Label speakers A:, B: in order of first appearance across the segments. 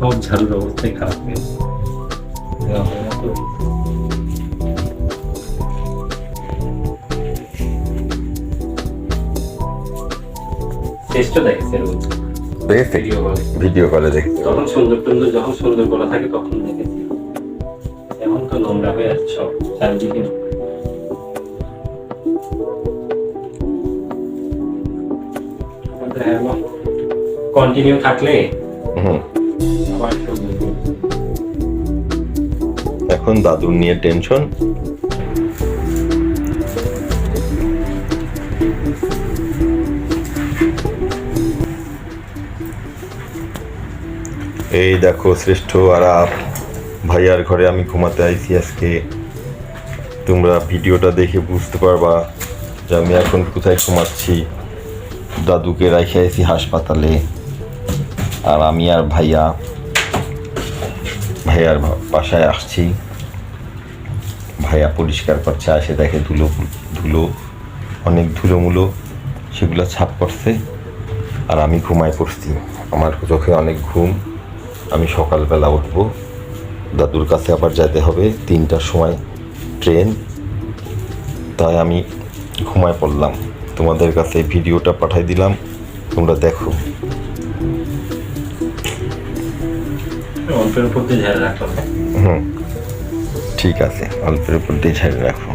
A: সব ঝাড়ুর অবস্থাই খারাপ হয়ে গেছে। দেওয়া হয় না তো। চেষ্টা দেখেছে ভিডিও কলে তখন সুন্দর টুন্দর যখন সুন্দর থাকে তখন দেখেছি এখন তো নোংরা হয়ে যাচ্ছে সব চারিদিকে কন্টিনিউ থাকলে
B: হুম
A: সুন্দর হবে।
B: এখন দাদুর নিয়ে টেনশন? এই দেখো শ্রেষ্ঠ আর ভাইয়ার ঘরে আমি ঘুমাতে আইছি আজকে। তোমরা ভিডিওটা দেখে বুঝতে পারবা যে আমি এখন কোথায় ঘুমাচ্ছি। দাদুকে রেখে আইছি হাসপাতালে, আর আমি আর ভাইয়া ভাইয়ার বাসায় আসছি। ভাইয়া পরিষ্কার করছে, আসে দেখে ধুলো ধুলো, অনেক ধুলোমুলো সেগুলো ছাপ করছে আর আমি ঘুমায় পড়ছি। আমার চোখে অনেক ঘুম। আমি সকালবেলা উঠব। দাদুর কাছে আবার যেতে হবে, তিনটার সময় ট্রেন। তাই আমি ঘুমায় পড়লাম। তোমাদের কাছে ভিডিওটা পাঠাই দিলাম, তোমরা দেখো।
A: অল্পের উপর দিয়ে ঝেড়ে
B: হুম। ঠিক আছে, অল্পের উপর দিয়ে ঝেড়ে রাখো।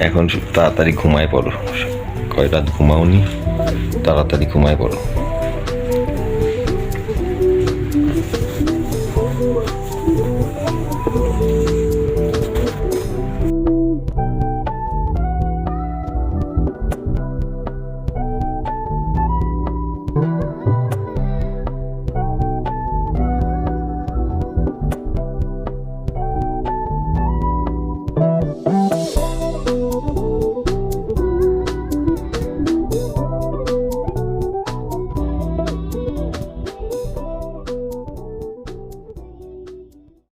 B: এখন তাড়াতাড়ি ঘুমায় পড়ো। কয় রাত ঘুমাওনি? তাড়াতাড়ি ঘুমায় পড়ো।